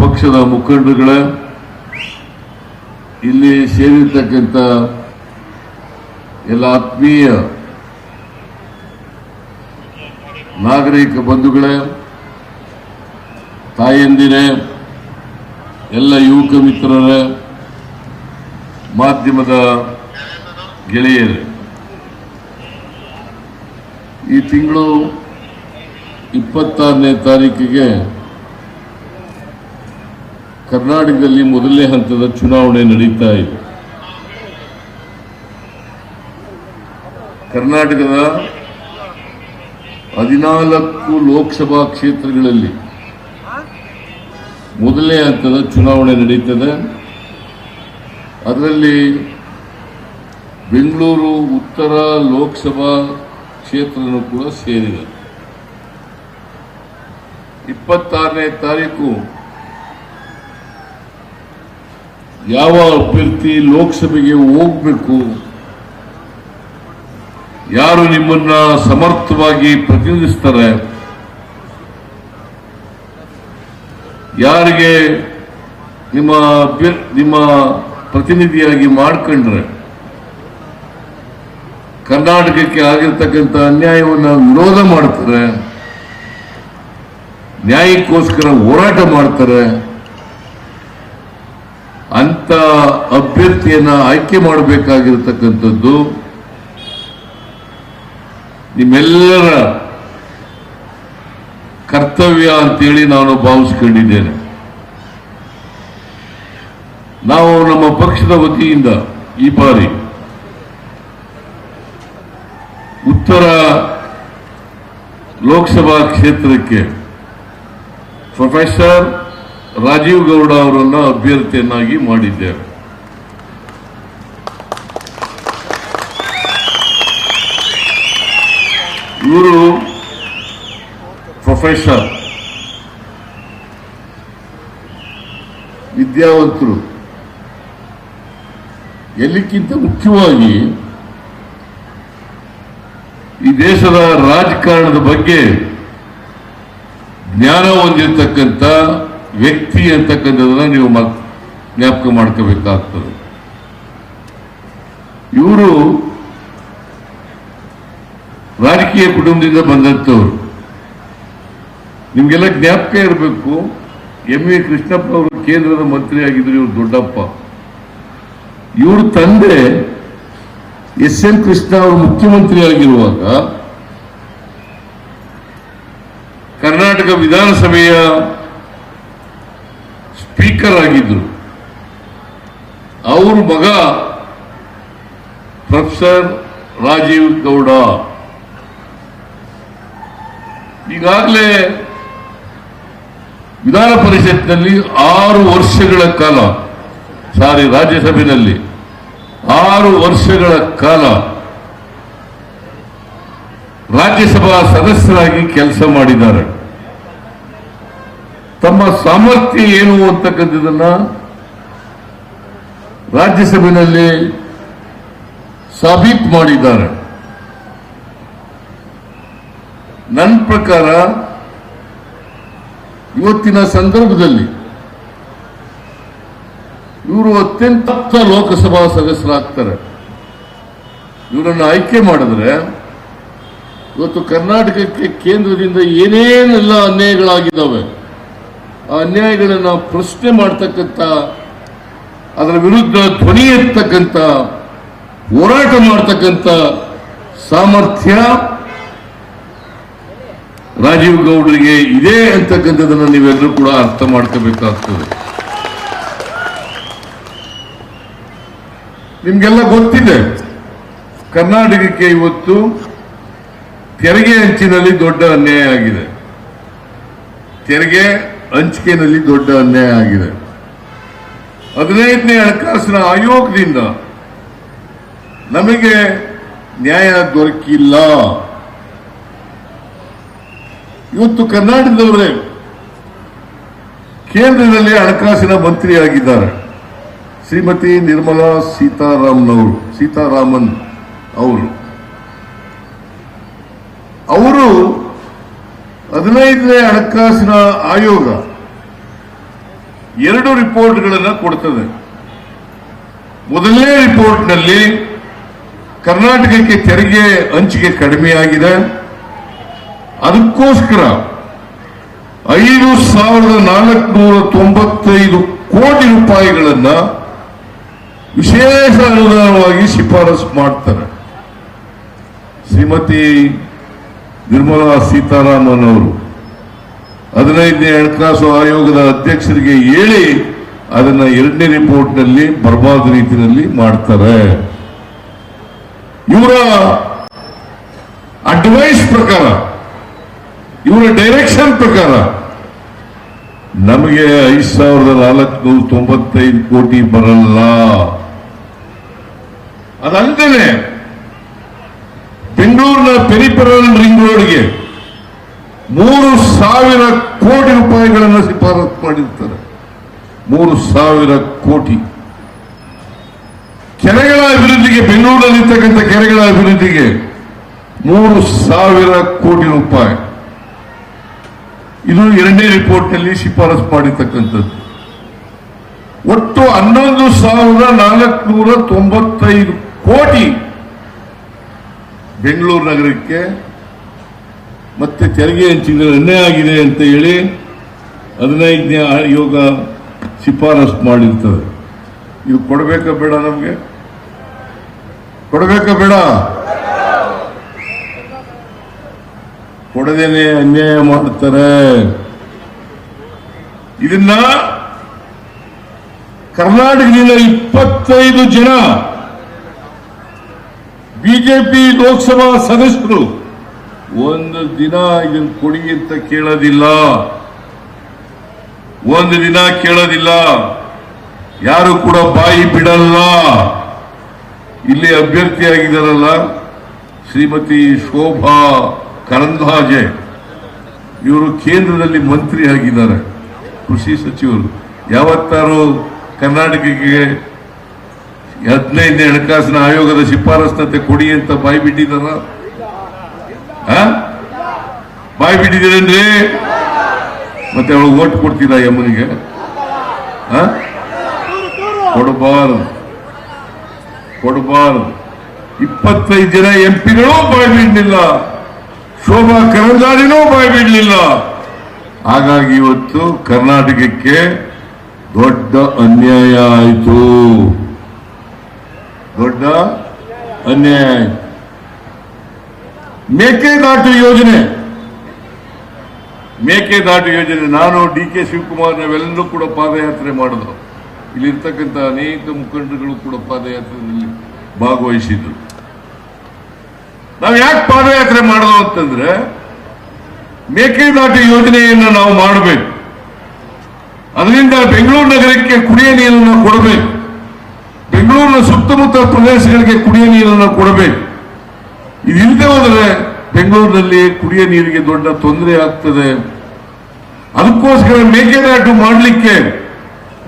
ಪಕ್ಷದ ಮುಖಂಡರುಗಳೇ ಇಲ್ಲಿ ಸೇರಿರ್ತಕ್ಕಂಥ ಎಲ್ಲ ಆತ್ಮೀಯ ನಾಗರಿಕ ಬಂಧುಗಳೇ, ತಾಯಂದಿರೇ, ಎಲ್ಲ ಯುವಕ ಮಿತ್ರರೇ, ಮಾಧ್ಯಮದ ಗೆಳೆಯರೇ. ಈ ತಿಂಗಳು ಇಪ್ಪತ್ತಾರನೇ ತಾರೀಕಿಗೆ ಕರ್ನಾಟಕದಲ್ಲಿ ಮೊದಲನೇ ಹಂತದ ಚುನಾವಣೆ ನಡೀತಾ ಇದೆ. ಕರ್ನಾಟಕದ ಹದಿನಾಲ್ಕು ಲೋಕಸಭಾ ಕ್ಷೇತ್ರಗಳಲ್ಲಿ ಮೊದಲನೇ ಹಂತದ ಚುನಾವಣೆ ನಡೀತದೆ. ಅದರಲ್ಲಿ ಬೆಂಗಳೂರು ಉತ್ತರ ಲೋಕಸಭಾ ಕ್ಷೇತ್ರನೂ ಕೂಡ ಸೇರಿದೆ. ಇಪ್ಪತ್ತಾರನೇ ತಾರೀಕು ಯಾವ ಅಭ್ಯರ್ಥಿ ಲೋಕಸಭೆಗೆ ಹೋಗಬೇಕು? ಯಾರು ನಿಮ್ಮನ್ನ ಸಮರ್ಥವಾಗಿ ಪ್ರತಿನಿಧಿಸ್ತಾರೆ? ಯಾರಿಗೆ ನಿಮ್ಮ ನಿಮ್ಮ ಪ್ರತಿನಿಧಿಯಾಗಿ ಮಾಡ್ಕೊಂಡ್ರೆ? ಕರ್ನಾಟಕಕ್ಕೆ ಆಗಿರ್ತಕ್ಕಂಥ ಅನ್ಯಾಯವನ್ನು ವಿರೋಧ ಮಾಡ್ತಾರೆ. ನ್ಯಾಯಕ್ಕೋಸ್ಕರ ಹೋರಾಟ ಮಾಡ್ತಾರೆ. ಅಂತ ಅಭ್ಯರ್ಥಿಯನ್ನ ಆಯ್ಕೆ ಮಾಡಬೇಕಾಗಿರ್ತಕ್ಕಂಥದ್ದು ನಿಮ್ಮೆಲ್ಲರ ಕರ್ತವ್ಯ ಅಂತೇಳಿ ನಾನು ಭಾವಿಸ್ಕೊಂಡಿದ್ದೇನೆ. ನಾವು ನಮ್ಮ ಪಕ್ಷದ ವತಿಯಿಂದ ಈ ಬಾರಿ ಉತ್ತರ ಲೋಕಸಭಾ ಕ್ಷೇತ್ರಕ್ಕೆ ಪ್ರೊಫೆಸರ್ ರಾಜೀವ್ ಗೌಡ ಅವರನ್ನ ಅಭ್ಯರ್ಥಿಯನ್ನಾಗಿ ಮಾಡಿದ್ದೇವೆ ಇವರು ಪ್ರೊಫೆಸರ್, ವಿದ್ಯಾವಂತರು. ಎಲ್ಲಿಕ್ಕಿಂತ ಮುಖ್ಯವಾಗಿ ಈ ದೇಶದ ರಾಜಕಾರಣದ ಬಗ್ಗೆ ಜ್ಞಾನ ಹೊಂದಿರತಕ್ಕಂಥ ವ್ಯಕ್ತಿ ಅಂತಕ್ಕಂಥದ್ದನ್ನ ನೀವು ಮತ್- ಜ್ಞಾಪಕ ಮಾಡ್ಕೋಬೇಕಾಗ್ತದೆ. ಇವರು ರಾಜಕೀಯ ಕುಟುಂಬದಿಂದ ಬಂದಂಥವ್ರು ನಿಮ್ಗೆಲ್ಲ ಜ್ಞಾಪಕ ಇರಬೇಕು, ಎಂ ಎ ಕೃಷ್ಣಪ್ಪ ಅವರು ಕೇಂದ್ರದ ಮಂತ್ರಿ ಆಗಿದ್ರು ಇವರು ದೊಡ್ಡಪ್ಪ. ಇವರು ತಂದೆ ಎಸ್ ಎನ್ ಕೃಷ್ಣ ಅವರು ಮುಖ್ಯಮಂತ್ರಿ ಆಗಿರುವಾಗ ಕರ್ನಾಟಕ ವಿಧಾನಸಭೆಯ ಸ್ಪೀಕರ್ ಆಗಿದ್ದರು ಅವ್ರ ಮಗ ಪ್ರೊಫೆಸರ್ ರಾಜೀವ್ ಗೌಡ. ಈಗಾಗಲೇ ವಿಧಾನ ಪರಿಷತ್ನಲ್ಲಿ ಆರು ವರ್ಷಗಳ ಕಾಲ, ಸಾರಿ ರಾಜ್ಯಸಭೆಯಲ್ಲಿ ಆರು ವರ್ಷಗಳ ಕಾಲ ರಾಜ್ಯಸಭಾ ಸದಸ್ಯರಾಗಿ ಕೆಲಸ ಮಾಡಿದ್ದಾರೆ. ತಮ್ಮ ಸಾಮರ್ಥ್ಯ ಏನು ಅಂತಕ್ಕಂಥದನ್ನ ರಾಜ್ಯಸಭೆಯಲ್ಲಿ ಸಾಬೀತು ಮಾಡಿದ್ದಾರೆ. ನನ್ನ ಪ್ರಕಾರ ಇವತ್ತಿನ ಸಂದರ್ಭದಲ್ಲಿ ಇವರು ಅತ್ಯಂತ ಲೋಕಸಭಾ ಸದಸ್ಯರಾಗ್ತಾರೆ. ಇವರನ್ನು ಆಯ್ಕೆ ಮಾಡಿದ್ರೆ ಇವತ್ತು ಕರ್ನಾಟಕಕ್ಕೆ ಕೇಂದ್ರದಿಂದ ಏನೇನೆಲ್ಲ ಅನ್ಯಾಯಗಳಾಗಿದ್ದಾವೆ? ಆ ಅನ್ಯಾಯಗಳನ್ನ ಪ್ರಶ್ನೆ ಮಾಡ್ತಕ್ಕಂಥ ಅದರ ವಿರುದ್ಧ ಧ್ವನಿ ಎತ್ತಕ್ಕಂಥ ಹೋರಾಟ ಮಾಡ್ತಕ್ಕಂಥ ಸಾಮರ್ಥ್ಯ ರಾಜೀವ್ ಗೌಡರಿಗೆ ಇದೆ ಅಂತಕ್ಕಂಥದ್ದನ್ನು ನೀವೆಲ್ಲರೂ ಕೂಡ ಅರ್ಥ ಮಾಡ್ಕೋಬೇಕಾಗ್ತದೆ. ನಿಮ್ಗೆಲ್ಲ ಗೊತ್ತಿದೆ, ಕರ್ನಾಟಕಕ್ಕೆ ಇವತ್ತು ತೆರಿಗೆ ಅಂಚಿನಲ್ಲಿ ದೊಡ್ಡ ಅನ್ಯಾಯ ಆಗಿದೆ. ತೆರಿಗೆ ಹಂಚಿಕೆನಲ್ಲಿ ದೊಡ್ಡ ಅನ್ಯಾಯ ಆಗಿದೆ. ಹದಿನೈದನೇ ಹಣಕಾಸಿನ ಆಯೋಗದಿಂದ ನಮಗೆ ನ್ಯಾಯ ದೊರಕಿಲ್ಲ. ಇವತ್ತು ಕರ್ನಾಟಕದವರೇ ಕೇಂದ್ರದಲ್ಲಿ ಹಣಕಾಸಿನ ಮಂತ್ರಿಯಾಗಿದ್ದಾರೆ. ಶ್ರೀಮತಿ ನಿರ್ಮಲಾ ಸೀತಾರಾಮನ್ ಸೀತಾರಾಮನ್ ಅವರು. ಅವರು ಹದಿನೈದನೇ ಹಣಕಾಸಿನ ಆಯೋಗ ಎರಡು ರಿಪೋರ್ಟ್ಗಳನ್ನು ಕೊಡ್ತದೆ. ಮೊದಲನೇ ರಿಪೋರ್ಟ್ನಲ್ಲಿ ಕರ್ನಾಟಕಕ್ಕೆ ತೆರಿಗೆ ಹಂಚಿಕೆ ಕಡಿಮೆಯಾಗಿದೆ. ಅದಕ್ಕೋಸ್ಕರ ಐದು ಸಾವಿರದ ನಾಲ್ಕುನೂರ ತೊಂಬತ್ತೈದು ಕೋಟಿ ರೂಪಾಯಿಗಳನ್ನು ವಿಶೇಷ ಅನುದಾನವಾಗಿ ಶಿಫಾರಸು ಮಾಡ್ತಾರೆ. ಶ್ರೀಮತಿ ನಿರ್ಮಲಾ ಸೀತಾರಾಮನ್ ಅವರು ಹದಿನೈದನೇ ಹಣಕಾಸು ಆಯೋಗದ ಅಧ್ಯಕ್ಷರಿಗೆ ಹೇಳಿ ಅದನ್ನ ಎರಡನೇ ರಿಪೋರ್ಟ್ನಲ್ಲಿ ಬರಬಾದ ರೀತಿಯಲ್ಲಿ ಮಾಡ್ತಾರೆ. ಇವರ ಅಡ್ವೈಸ್ ಪ್ರಕಾರ, ಇವರ ಡೈರೆಕ್ಷನ್ ಪ್ರಕಾರ ನಮಗೆ ಐದು ಸಾವಿರದ ನಾಲ್ಕುನೂರ ತೊಂಬತ್ತೈದು ಕೋಟಿ ಬರಲ್ಲ. ಅದಲ್ಲದೆ ಬೆಂಗಳೂರಿನ ಪೆರಿಪೆರಲ್ ರಿಂಗ್ ರೋಡ್ಗೆ ಮೂರು ಸಾವಿರ ಕೋಟಿ ರೂಪಾಯಿಗಳನ್ನು ಶಿಫಾರಸು ಮಾಡಿರ್ತಾರೆ. ಮೂರು ಸಾವಿರ ಕೋಟಿ. ಕೆರೆಗಳ ಅಭಿವೃದ್ಧಿಗೆ ಬೆಂಗಳೂರಿನಲ್ಲಿರ್ತಕ್ಕಂಥ ಕೆರೆಗಳ ಅಭಿವೃದ್ಧಿಗೆ ಮೂರು ಸಾವಿರ ಕೋಟಿ ರೂಪಾಯಿ. ಇದು ಎರಡನೇ ರಿಪೋರ್ಟ್ನಲ್ಲಿ ಶಿಫಾರಸು ಮಾಡಿರ್ತಕ್ಕಂಥದ್ದು. ಒಟ್ಟು ಹನ್ನೊಂದು ಸಾವಿರದ ನಾಲ್ಕುನೂರ ತೊಂಬತ್ತೈದು ಕೋಟಿ ಬೆಂಗಳೂರು ನಗರಕ್ಕೆ ಮತ್ತೆ ತೆರಿಗೆ ಹಂಚಿಕೆ ಅನ್ಯಾಯ ಆಗಿದೆ ಅಂತ ಹೇಳಿ ಹದಿನೈದನೇ ಆಯೋಗ ಶಿಫಾರಸು ಮಾಡಿರ್ತದೆ. ಇದು ಕೊಡಬೇಕಾ ಬೇಡ ನಮಗೆ? ಕೊಡಬೇಕಾ ಬೇಡ? ಕೊಡದೇನೆ ಅನ್ಯಾಯ ಮಾಡ್ತಾರೆ. ಇದನ್ನ ಕರ್ನಾಟಕದಿಂದ ಇಪ್ಪತ್ತೈದು ಜನ ಬಿಜೆಪಿ ಲೋಕಸಭಾ ಸದಸ್ಯರು, ಒಂದು ದಿನ ಇದನ್ನು ಕೊಡಿ ಅಂತ ಕೇಳೋದಿಲ್ಲ. ಒಂದು ದಿನ ಕೇಳೋದಿಲ್ಲ. ಯಾರು ಕೂಡ ಬಾಯಿ ಬಿಡಲ್ಲ. ಇಲ್ಲಿ ಅಭ್ಯರ್ಥಿಯಾಗಿದ್ದಾರಲ್ಲ ಶ್ರೀಮತಿ ಶೋಭಾ ಕರಂದಾಜೆ ಇವರು ಕೇಂದ್ರದಲ್ಲಿ ಮಂತ್ರಿ ಆಗಿದ್ದಾರೆ ಕೃಷಿ ಸಚಿವರು. ಯಾವತ್ತಾರು ಕರ್ನಾಟಕಕ್ಕೆ ಹದಿನೈದನೇ ಹಣಕಾಸಿನ ಆಯೋಗದ ಶಿಫಾರಸ್ನಂತೆ ಕೊಡಿ ಅಂತ ಬಾಯಿ ಬಿಟ್ಟಿದಾರ? ಬಾಯಿ ಬಿಟ್ಟಿದ್ದೀರೇನ್ರಿ ಮತ್ತೆ ಅವಳು ಓಟ್ ಕೊಡ್ತೀರಾ ಯಮ್ಮನಿಗೆ ಕೊಡಬಾರ ಕೊಡಬಾರದು ಇಪ್ಪತ್ತೈದು ಜನ ಎಂಪಿಗಳು ಬಾಯಿ ಬಿಡಲಿಲ್ಲ. ಶೋಭಾ ಕರಂದಾರಿನೂ ಬಾಯಿ ಬಿಡಲಿಲ್ಲ. ಹಾಗಾಗಿ ಇವತ್ತು ಕರ್ನಾಟಕಕ್ಕೆ ದೊಡ್ಡ ಅನ್ಯಾಯ ಆಯಿತು. ದೊಡ್ಡ ಅನ್ಯಾಯ ಮೇಕೆದಾಟು ಯೋಜನೆ. ಮೇಕೆದಾಟು ಯೋಜನೆ. ನಾನು ಡಿ ಕೆ ಶಿವಕುಮಾರ್ ನಾವೆಲ್ಲರೂ ಕೂಡ ಪಾದಯಾತ್ರೆ ಮಾಡಿದ್ರು ಇಲ್ಲಿರ್ತಕ್ಕಂಥ ಅನೇಕ ಮುಖಂಡರುಗಳು ಕೂಡ ಪಾದಯಾತ್ರೆಯಲ್ಲಿ ಭಾಗವಹಿಸಿದ್ರು. ನಾವು ಯಾಕೆ ಪಾದಯಾತ್ರೆ ಮಾಡೋದು ಅಂತಂದ್ರೆ, ಮೇಕೆದಾಟು ಯೋಜನೆಯನ್ನು ನಾವು ಮಾಡಬೇಕು. ಅದರಿಂದ ಬೆಂಗಳೂರು ನಗರಕ್ಕೆ ಕುಡಿಯ ನೀರನ್ನು ಕೊಡಬೇಕು. ಬೆಂಗಳೂರಿನ ಸುತ್ತಮುತ್ತ ಪ್ರದೇಶಗಳಿಗೆ ಕುಡಿಯ ನೀರನ್ನು ಕೊಡಬೇಕು. ಇದಿಲ್ಲದೆ ಹೋದರೆ ಬೆಂಗಳೂರಿನಲ್ಲಿ ಕುಡಿಯ ನೀರಿಗೆ ದೊಡ್ಡ ತೊಂದರೆ ಆಗ್ತದೆ. ಅದಕ್ಕೋಸ್ಕರ ಮೇಕೆದಾಟು ಮಾಡಲಿಕ್ಕೆ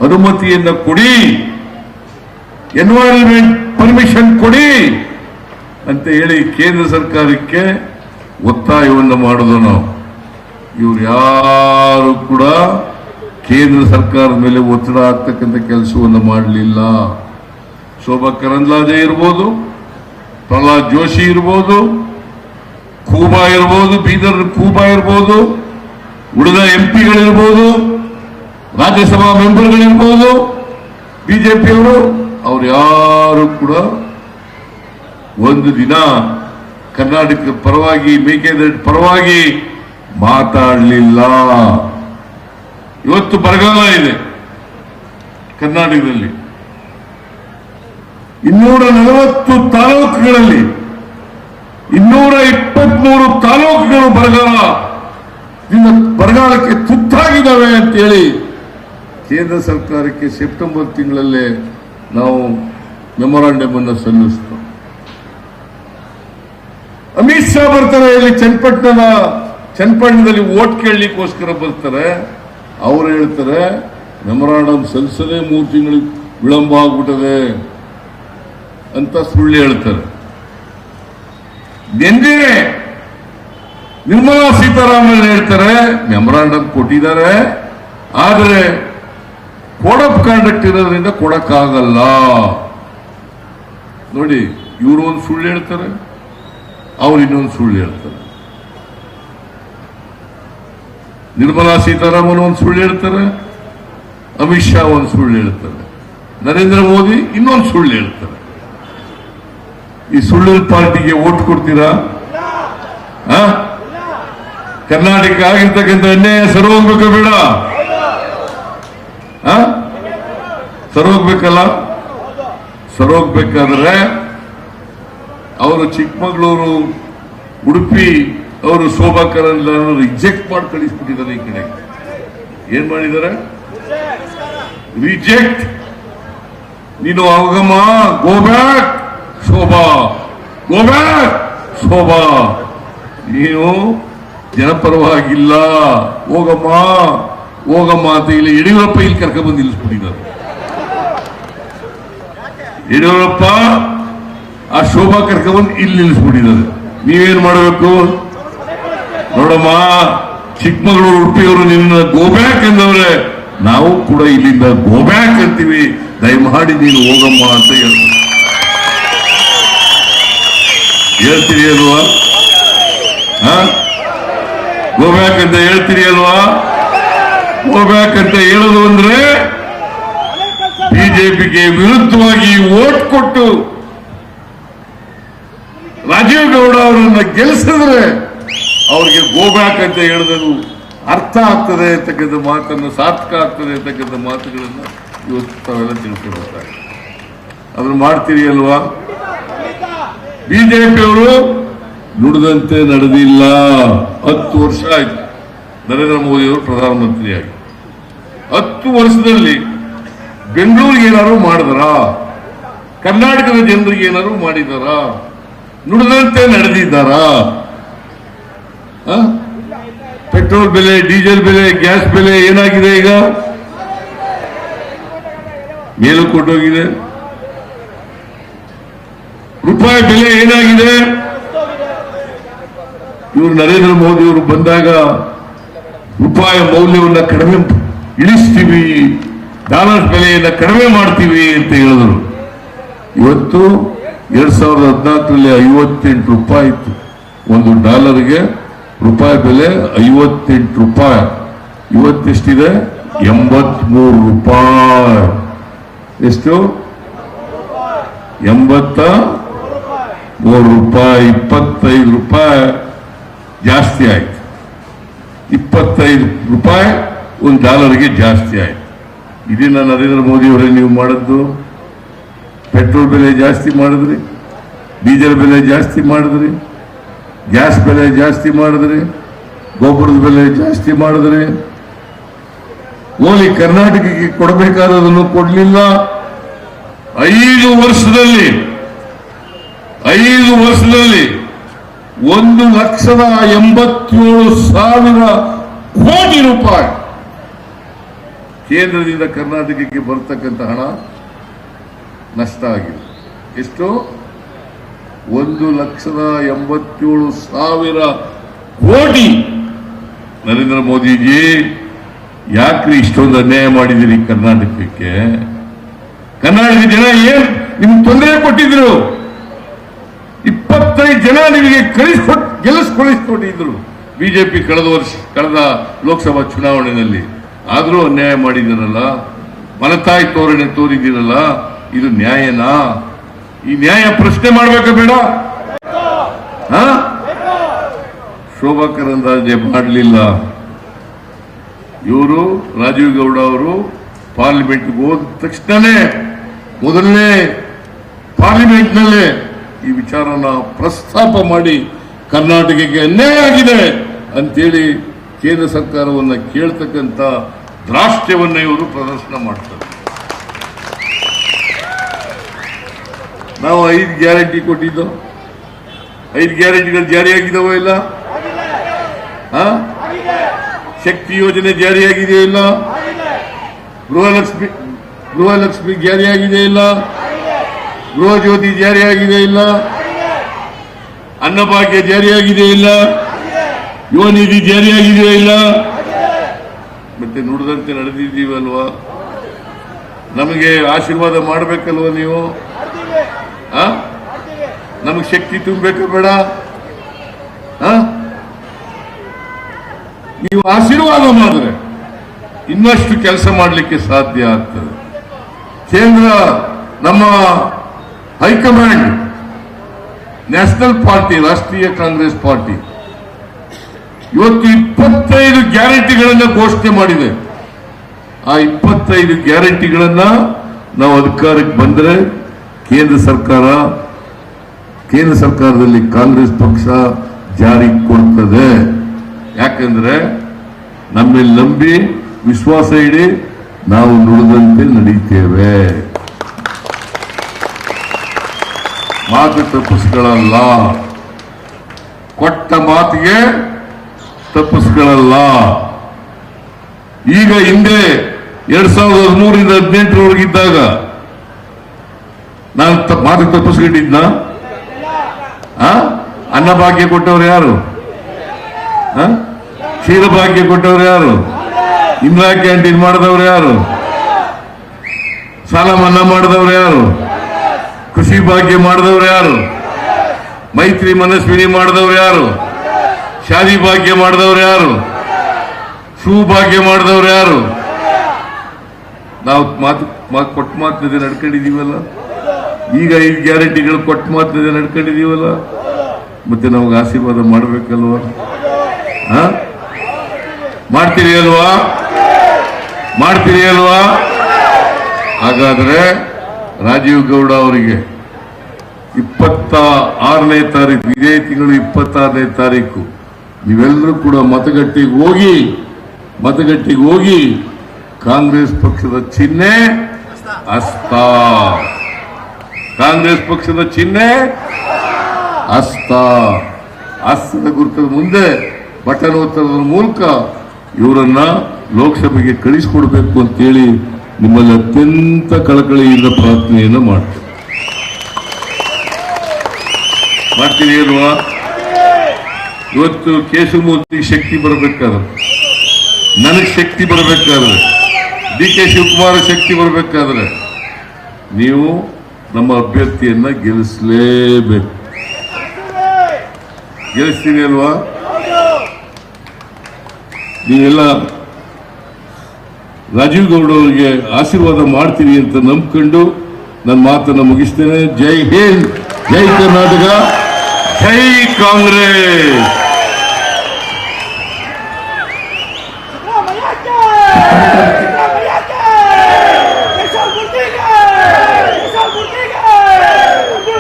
ಅನುಮತಿಯನ್ನು ಕೊಡಿ. ಎನ್ವೈರನ್ಮೆಂಟ್ ಪರ್ಮಿಷನ್ ಕೊಡಿ ಅಂತ ಹೇಳಿ ಕೇಂದ್ರ ಸರ್ಕಾರಕ್ಕೆ ಒತ್ತಾಯವನ್ನು ಮಾಡೋದು ನಾವು. ಇವ್ರು ಯಾರು ಕೂಡ ಕೇಂದ್ರ ಸರ್ಕಾರದ ಮೇಲೆ ಒತ್ತಡ ಆಗ್ತಕ್ಕಂಥ ಕೆಲಸವನ್ನು ಮಾಡಲಿಲ್ಲ. ಶೋಭಾ ಕರಂದ್ಲಾಜೆ ಇರ್ಬೋದು, ಪ್ರಹ್ಲಾದ್ ಜೋಶಿ ಇರ್ಬೋದು ಕೂಬಾ ಇರ್ಬೋದು, ಬೀದರ್ ಕೂಬಾ ಇರ್ಬೋದು, ಉಳಿದ ಎಂ ಪಿಗಳಿರ್ಬೋದು ರಾಜ್ಯಸಭಾ ಮೆಂಬರ್ಗಳಿರ್ಬೋದು, ಬಿಜೆಪಿಯವರು, ಅವ್ರು ಯಾರು ಕೂಡ ಒಂದು ದಿನ ಕರ್ನಾಟಕ ಪರವಾಗಿ ಮೇಕೆದ ಪರವಾಗಿ ಮಾತಾಡಲಿಲ್ಲ. ಇವತ್ತು ಬರಗಾಲ ಇದೆ ಕರ್ನಾಟಕದಲ್ಲಿ. ಇನ್ನೂರ ನಲವತ್ತು ತಾಲೂಕುಗಳಲ್ಲಿ ಇನ್ನೂರ ಇಪ್ಪತ್ಮೂರು ತಾಲೂಕುಗಳು ಬರಗಾಲ ಬರಗಾಲಕ್ಕೆ ತುತ್ತಾಗಿದ್ದಾವೆ ಅಂತೇಳಿ ಕೇಂದ್ರ ಸರ್ಕಾರಕ್ಕೆ ಸೆಪ್ಟೆಂಬರ್ ತಿಂಗಳಲ್ಲೇ ನಾವು ಮೆಮೊರಾಂಡಮ್ ಅನ್ನು ಸಲ್ಲಿಸ್ತು. ಅಮಿತ್ ಶಾ ಬರ್ತಾರೆ, ಇಲ್ಲಿ ಚನ್ನಪಟ್ಟಣದ, ಚನ್ನಪಟ್ಟಣದಲ್ಲಿ ಓಟ್ ಕೇಳಲಿಕ್ಕೋಸ್ಕರ ಬರ್ತಾರೆ. ಅವ್ರು ಹೇಳ್ತಾರೆ, ಮೆಮೊರಾಂಡಮ್ ಸಲ್ಲಿಸದೆ ಮೂರು ತಿಂಗಳು ವಿಳಂಬ ಆಗ್ಬಿಟ್ಟದೆ. ಅಂತ ಸುಳ್ಳು ಹೇಳ್ತಾರೆ. ನಿನ್ನೆ ನಿರ್ಮಲಾ ಸೀತಾರಾಮನ್ ಹೇಳ್ತಾರೆ, ಮೆಮೊರಾಂಡಮ್ ಕೊಟ್ಟಿದ್ದಾರೆ, ಆದರೆ ಕೋಡ್ ಆಫ್ ಕಾಂಡಕ್ಟ್ ಇರೋದ್ರಿಂದ ಕೊಡಕ್ಕಾಗಲ್ಲ. ನೋಡಿ, ಇವರು ಒಂದು ಸುಳ್ಳು ಹೇಳ್ತಾರೆ, ಅವ್ರು ಇನ್ನೊಂದು ಸುಳ್ಳು ಹೇಳ್ತಾರೆ. ನಿರ್ಮಲಾ ಸೀತಾರಾಮನ್ ಒಂದು ಸುಳ್ಳು ಹೇಳ್ತಾರೆ, ಅಮಿತ್ ಶಾ ಒಂದು ಸುಳ್ಳು ಹೇಳ್ತಾರೆ. ನರೇಂದ್ರ ಮೋದಿ ಇನ್ನೊಂದು ಸುಳ್ಳು ಹೇಳ್ತಾರೆ. ಈ ಸುಳ್ಳು ಪಾರ್ಟಿಗೆ ಓಟ್ ಕೊಡ್ತೀರಾ? ಕರ್ನಾಟಕ ಆಗಿರ್ತಕ್ಕಂಥ ಅನ್ಯಾಯ ಸರ್ವೋಗ್ಬೇಕು ಬೇಡ. ಸರ್ವೋಗ್ಬೇಕಲ್ಲ ಸರ್ವೋಗ್ಬೇಕಾದ್ರೆ ಅವರು ಚಿಕ್ಕಮಗಳೂರು, ಉಡುಪಿ, ಅವರು ಶೋಭಾ ಕರಂದ್ಲಾಜೆ ರಿಜೆಕ್ಟ್ ಮಾಡಿ ಕಳಿಸ್ಬಿಟ್ಟಿದ್ದಾರೆ ಈ ಕಡೆ. ಏನ್ ಮಾಡಿದ್ದಾರೆ? ರಿಜೆಕ್ಟ್ ನೀನು ಅವಗಮ್ಮ go back Shobha. Go back Shobha. ನೀನು ಜನಪರವಾಗಿಲ್ಲ. ಹೋಗಮ್ಮ. ಹೋಗಮ್ಮ ಅಂತ ಇಲ್ಲಿ ಯಡಿಯೂರಪ್ಪ ಇಲ್ಲಿ ಕರ್ಕೊಂಡ್ಬಂದು ನಿಲ್ಲಿಸ್ಬಿಟ್ಟಿದ್ದಾರೆ. ಯಡಿಯೂರಪ್ಪ, ಆ ಶೋಭಾ ಕರ್ಕೊಂಡ್ಬಂದು ಇಲ್ಲಿ ನಿಲ್ಲಿಸ್ಬಿಟ್ಟಿದ್ದಾರೆ. ನೀವೇನ್ ಮಾಡಬೇಕು? ನೋಡಮ್ಮ, ಚಿಕ್ಕಮಗಳೂರು ಉಡುಪಿಯವರು ನಿನ್ನ ಗೋಬ್ಯಾಕ್ ಎಂದವ್ರೆ. ನಾವು ಕೂಡ ಇಲ್ಲಿಂದ ಗೋಬ್ಯಾಕ್ ಅಂತೀವಿ. ದಯಮಾಡಿ ನೀನು ಹೋಗಮ್ಮ ಅಂತ ಹೇಳ್ತಾರೆ ಹೇಳ್ತೀರಿ ಅಲ್ವಾ? ಹೋಗ್ಬೇಕಂತ ಹೇಳ್ತೀರಿ ಅಲ್ವಾ? ಹೋಗ್ಬೇಕಂತ ಹೇಳೋದು ಅಂದ್ರೆ ಬಿಜೆಪಿಗೆ ವಿರುದ್ಧವಾಗಿ ಓಟ್ ಕೊಟ್ಟು ರಾಜೀವ್ ಗೌಡ ಅವರನ್ನ ಗೆಲ್ಲಿಸಿದ್ರೆ ಅವ್ರಿಗೆ ಗೋಬ್ಯಾಕ್ ಅಂತ ಹೇಳಿದ್ರು ಅರ್ಥ ಆಗ್ತದೆ ಅಂತಕ್ಕಂಥ ಮಾತನ್ನು ಸಾರ್ಥಕ ಆಗ್ತದೆ ಅಂತಕ್ಕಂಥ ಮಾತುಗಳನ್ನ ಇವತ್ತು ತಾವೆಲ್ಲ ತಿಳ್ಕೊಳ್ತಾರೆ ಅದನ್ನ ಮಾಡ್ತೀರಿ ಅಲ್ವಾ? ಬಿಜೆಪಿಯವರು ನುಡಿದಂತೆ ನಡೆದಿಲ್ಲ. ಹತ್ತು ವರ್ಷ ಆಯ್ತು. ನರೇಂದ್ರ ಮೋದಿ ಅವರು ಪ್ರಧಾನಮಂತ್ರಿಯಾಗಿ. ಹತ್ತು ವರ್ಷದಲ್ಲಿ ಬೆಂಗಳೂರಿಗೆ ಏನಾದ್ರು ಮಾಡಿದ್ರ? ಕರ್ನಾಟಕದ ಜನರಿಗೆ ಏನಾದ್ರು ಮಾಡಿದಾರ? ನುಡಿದಂತೆ ನಡೆದಿದ್ದಾರ? ಪೆಟ್ರೋಲ್ ಬೆಲೆ, ಡೀಸೆಲ್ ಬೆಲೆ, ಗ್ಯಾಸ್ ಬೆಲೆ ಏನಾಗಿದೆ ಈಗ? ಮೇಲು ಕೊಟ್ಟೋಗಿದೆ. ರೂಪಾಯಿ ಬೆಲೆ ಏನಾಗಿದೆ? ಇವರು ನರೇಂದ್ರ ಮೋದಿ ಅವರು ಬಂದಾಗ ರೂಪಾಯಿ ಮೌಲ್ಯವನ್ನ ಕಡಿಮೆ ಇಳಿಸ್ತೀವಿ ಡಾಲರ್ ಬೆಲೆಯನ್ನ ಕಡಿಮೆ ಮಾಡ್ತೀವಿ ಅಂತ ಹೇಳಿದ್ರು. ಇವತ್ತು ಎರಡ್ ಸಾವಿರದ ಹದಿನಾಲ್ಕರಲ್ಲಿ ಐವತ್ತೆಂಟು ರೂಪಾಯಿ ಇತ್ತು. ಒಂದು ಡಾಲರ್ಗೆ ರೂಪಾಯಿ ಬೆಲೆ ಐವತ್ತೆಂಟು ರೂಪಾಯಿ. ಇವತ್ತೆಷ್ಟಿದೆ? ಎಂಬತ್ಮೂರು ರೂಪಾಯಿ. ಎಷ್ಟು? ಎಂಬತ್ತ ಮೂರು ರೂಪಾಯಿ, ಇಪ್ಪತ್ತೈದು ರೂಪಾಯಿ ಜಾಸ್ತಿ ಆಯ್ತು. ಇಪ್ಪತ್ತೈದು ರೂಪಾಯಿ ಒಂದು ಡಾಲರ್ಗೆ ಜಾಸ್ತಿ ಆಯ್ತು. ಇದನ್ನ ನರೇಂದ್ರ ಮೋದಿ ಅವರೇ ನೀವು ಮಾಡಿದ್ದು? ಪೆಟ್ರೋಲ್ ಬೆಲೆ ಜಾಸ್ತಿ ಮಾಡಿದ್ರಿ? ಡೀಸೆಲ್ ಬೆಲೆ ಜಾಸ್ತಿ ಮಾಡಿದ್ರಿ? ಗ್ಯಾಸ್ ಬೆಲೆ ಜಾಸ್ತಿ ಮಾಡಿದ್ರಿ? ಗೊಬ್ಬರದ ಬೆಲೆ ಜಾಸ್ತಿ ಮಾಡಿದ್ರಿ? ಓಲಿ ಕರ್ನಾಟಕಕ್ಕೆ ಕೊಡಬೇಕಾದದನ್ನು ಕೊಡಲಿಲ್ಲ. ಐದು ವರ್ಷದಲ್ಲಿ ಐದು ವರ್ಷದಲ್ಲಿ ಒಂದು ಲಕ್ಷದ ಎಂಬತ್ತೇಳು ಸಾವಿರ ಕೋಟಿ ರೂಪಾಯಿ ಕೇಂದ್ರದಿಂದ ಕರ್ನಾಟಕಕ್ಕೆ ಬರ್ತಕ್ಕಂಥ ಹಣ ನಷ್ಟ ಆಗಿದೆ. ಎಷ್ಟು? ಒಂದು ಲಕ್ಷದ ಎಂಬತ್ತೇಳು ಸಾವಿರ ಕೋಟಿ. ನರೇಂದ್ರ ಮೋದಿಜಿ, ಯಾಕ್ರಿ ಇಷ್ಟೊಂದು ಅನ್ಯಾಯ ಮಾಡಿದಿರಿ ಕರ್ನಾಟಕಕ್ಕೆ? ಕರ್ನಾಟಕ ಜನ ಏನ್ ನಿಮ್ಗೆ ತೊಂದರೆ ಕೊಟ್ಟಿದ್ರು? ಇಪ್ಪತ್ತೈದು ಜನ ನಿಮಗೆ ಕಳಿಸ್ಕೊಟ್, ಗೆಲ್ಲಿಸ್ಕೊಳಿಸ್ಕೊಟ್ಟಿದ್ರು. ಬಿಜೆಪಿ ಕಳೆದ ವರ್ಷ, ಕಳೆದ ಲೋಕಸಭಾ ಚುನಾವಣೆಯಲ್ಲಿ. ಆದರೂ ಅನ್ಯಾಯ ಮಾಡಿದಿರಲ್ಲ ಮಲತಾಯಿ ತೋರಣೆ ತೋರಿದಿರಲ್ಲ ಇದು ನ್ಯಾಯನಾ? ಈ ನ್ಯಾಯ ಪ್ರಶ್ನೆ ಮಾಡ್ಬೇಕ ಬೇಡ? ಶೋಭಾ ಕರಂದಾಜೆ ಮಾಡಲಿಲ್ಲ. ಇವರು ರಾಜೀವ್ ಗೌಡ ಅವರು ಪಾರ್ಲಿಮೆಂಟ್ಗೆ ಹೋದ ತಕ್ಷಣನೇ, ಮೊದಲನೇ ಪಾರ್ಲಿಮೆಂಟ್ನಲ್ಲೇ ಈ ವಿಚಾರನ ಪ್ರಸ್ತಾಪ ಮಾಡಿ ಕರ್ನಾಟಕಕ್ಕೆ ಅನ್ಯಾಯ ಆಗಿದೆ ಅಂತೇಳಿ ಕೇಂದ್ರ ಸರ್ಕಾರವನ್ನ ಕೇಳ್ತಕ್ಕಂಥ ದ್ರಾಷ್ಟ್ಯವನ್ನು ಇವರು ಪ್ರದರ್ಶನ ಮಾಡ್ತಾರೆ. ನಾವು ಐದು ಗ್ಯಾರಂಟಿ ಕೊಟ್ಟಿದ್ದು? ಐದು ಗ್ಯಾರಂಟಿಗಳು ಜಾರಿಯಾಗಿದ್ದಾವೋ ಇಲ್ಲ? ಶಕ್ತಿ ಯೋಜನೆ ಜಾರಿಯಾಗಿದೆಯೋ ಇಲ್ಲ? ಗೃಹಲಕ್ಷ್ಮಿ ಗೃಹಲಕ್ಷ್ಮಿ ಜಾರಿಯಾಗಿದೆ ಇಲ್ಲ? ಗೃಹ ಜ್ಯೋತಿ ಜಾರಿಯಾಗಿದೆ ಇಲ್ಲ? ಅನ್ನಭಾಗ್ಯ ಜಾರಿಯಾಗಿದೆ ಇಲ್ಲ? ಯುವ ನಿಧಿ ಜಾರಿಯಾಗಿದೆ ಇಲ್ಲ? ಮತ್ತೆ ನುಡಿದಂತೆ ನಡೆದಿದ್ದೀವಲ್ವಾ? ನಮಗೆ ಆಶೀರ್ವಾದ ಮಾಡಬೇಕಲ್ವ ನೀವು? ನಮಗೆ ಶಕ್ತಿ ತುಂಬಬೇಕು ಬೇಡ? ನೀವು ಆಶೀರ್ವಾದ ಮಾಡಿದ್ರೆ ಇನ್ನಷ್ಟು ಕೆಲಸ ಮಾಡಲಿಕ್ಕೆ ಸಾಧ್ಯ ಆಗ್ತದೆ. ಕೇಂದ್ರ ನಮ್ಮ ಹೈಕಮಾಂಡ್, ನ್ಯಾಷನಲ್ ಪಾರ್ಟಿ, ರಾಷ್ಟ್ರೀಯ ಕಾಂಗ್ರೆಸ್ ಪಾರ್ಟಿ. ಇವತ್ತು ಇಪ್ಪತ್ತೈದು ಗ್ಯಾರಂಟಿಗಳನ್ನ ಘೋಷಣೆ ಮಾಡಿದೆ. ಆ ಇಪ್ಪತ್ತೈದು ಗ್ಯಾರಂಟಿಗಳನ್ನ ನಾವು ಅಧಿಕಾರಕ್ಕೆ ಬಂದರೆ ಕೇಂದ್ರ ಸರ್ಕಾರ, ಕೇಂದ್ರ ಸರ್ಕಾರದಲ್ಲಿ ಕಾಂಗ್ರೆಸ್ ಪಕ್ಷ ಜಾರಿ ಕೊಡ್ತದೆ. ಯಾಕಂದ್ರೆ ನಮ್ಮಲ್ಲಿ ನಂಬಿ, ವಿಶ್ವಾಸ ಇಡಿ ನಾವು ನುಡಿದಂತೆ ನಡೀತೇವೆ. ಮಾತು ತಪ್ಪಿಸ್ಕೊಳ್ಳಲ್ಲ ಕೊಟ್ಟ ಮಾತಿಗೆ ತಪ್ಪಿಸ್ಕೊಳ್ಳಲ್ಲ ಈಗ ಹಿಂದೆ ಎರಡ್ ಸಾವಿರದ ಹದಿಮೂರಿಂದ ಹದಿನೆಂಟರವರೆಗಿದ್ದಾಗ ನಾನು ಮಾತು ತಪ್ಪಿಸ್ಕೊಂಡಿದ್ನ? ಅನ್ನ ಅನ್ನಭಾಗ್ಯ ಕೊಟ್ಟವ್ರು ಯಾರು? ಕ್ಷೀರ ಕ್ಷೀರಭಾಗ್ಯ ಕೊಟ್ಟವ್ರು ಯಾರು? ಇಂದಿರಾ ಕ್ಯಾಂಟೀನ್ ಮಾಡಿದವ್ರು ಯಾರು? ಸಾಲ ಮನ್ನಾ ಮಾಡಿದವ್ರು ಯಾರು? ಕೃಷಿ ಭಾಗ್ಯ ಮಾಡಿದವ್ರು ಯಾರು? ಮೈತ್ರಿ ಮನಸ್ವಿನಿ ಮಾಡಿದವರು ಯಾರು? ಶಾದಿ ಭಾಗ್ಯ ಮಾಡಿದವರು ಯಾರು? ಭಾಗ್ಯ ಮಾಡಿದವ್ರು ಯಾರು? ನಾವು ಮಾತು ಕೊಟ್ಟ ಮಾತಿನದೆ ನಡ್ಕೊಂಡಿದೀವಲ್ಲ ಈಗ ಐದು ಗ್ಯಾರಂಟಿಗಳು ಕೊಟ್ಟ ಮಾತಿನದೆ ನಡ್ಕೊಂಡಿದೀವಲ್ಲ ಮತ್ತೆ ನಮಗೆ ಆಶೀರ್ವಾದ ಮಾಡಬೇಕಲ್ವಾ? ಮಾಡ್ತೀರಿ ಅಲ್ವಾ? ಮಾಡ್ತೀರಿ ಅಲ್ವಾ? ಹಾಗಾದ್ರೆ ರಾಜೀವ್ ಗೌಡ ಅವರಿಗೆ ಇಪ್ಪತ್ತ ಆರನೇ ತಾರೀಕು, ಇದೇ ತಿಂಗಳು ಇಪ್ಪತ್ತಾರನೇ ತಾರೀಕು, ನೀವೆಲ್ಲರೂ ಕೂಡ ಮತಗಟ್ಟೆಗೆ ಹೋಗಿ ಮತಗಟ್ಟೆಗೆ ಹೋಗಿ, ಕಾಂಗ್ರೆಸ್ ಪಕ್ಷದ ಚಿಹ್ನೆ ಅಸ್ತ. ಕಾಂಗ್ರೆಸ್ ಪಕ್ಷದ ಚಿಹ್ನೆ ಅಸ್ತ. ಅಸ್ತದ ಗುರುತದ ಮುಂದೆ ಬಟನ್ ಒತ್ತರದ ಮೂಲಕ ಇವರನ್ನ ಲೋಕಸಭೆಗೆ ಕಳಿಸಿಕೊಡ್ಬೇಕು ಅಂತೇಳಿ ನಿಮ್ಮಲ್ಲಿ ಅತ್ಯಂತ ಕಳಕಳಿಯಿಂದ ಪ್ರಾರ್ಥನೆಯನ್ನು ಮಾಡ್ತೀನಿ. ಮಾಡ್ತೀರಿ ಅಲ್ವಾ? ಇವತ್ತು ಕೇಶವಮೂರ್ತಿ ಶಕ್ತಿ ಬರಬೇಕಾದ್ರೆ, ನನಗೆ ಶಕ್ತಿ ಬರಬೇಕಾದ್ರೆ, ಡಿ ಕೆ ಶಿವಕುಮಾರ್ ಶಕ್ತಿ ಬರಬೇಕಾದ್ರೆ, ನೀವು ನಮ್ಮ ಅಭ್ಯರ್ಥಿಯನ್ನ ಗೆಲ್ಲಿಸಲೇಬೇಕು. ಗೆಲ್ಲಿಸ್ತೀನಿ ಅಲ್ವಾ? ನೀವೆಲ್ಲ ರಾಜೀವ್ ಗೌಡ ಅವರಿಗೆ ಆಶೀರ್ವಾದ ಮಾಡ್ತೀನಿ ಅಂತ ನಂಬ್ಕೊಂಡು ನನ್ನ ಮಾತನ್ನು ಮುಗಿಸ್ತೇನೆ. ಜೈ ಹಿಂದ್, ಜೈ ಕರ್ನಾಟಕ, ಜೈ ಕಾಂಗ್ರೆಸ್.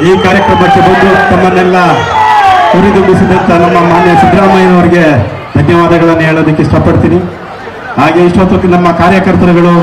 ಈ ಕಾರ್ಯಕ್ರಮಕ್ಕೆ ಬಂದು ತಮ್ಮನ್ನೆಲ್ಲ ಹುರಿದುಂಬಿಸಿದಂತ ನಮ್ಮ ಮಾನ್ಯ ಸಿದ್ದರಾಮಯ್ಯನವರಿಗೆ ಧನ್ಯವಾದಗಳನ್ನು ಹೇಳೋದಕ್ಕೆ ಇಷ್ಟಪಡ್ತೀನಿ. ಹಾಗೆ ಇಷ್ಟೊತ್ತಕ್ಕೆ ನಮ್ಮ ಕಾರ್ಯಕರ್ತರುಗಳು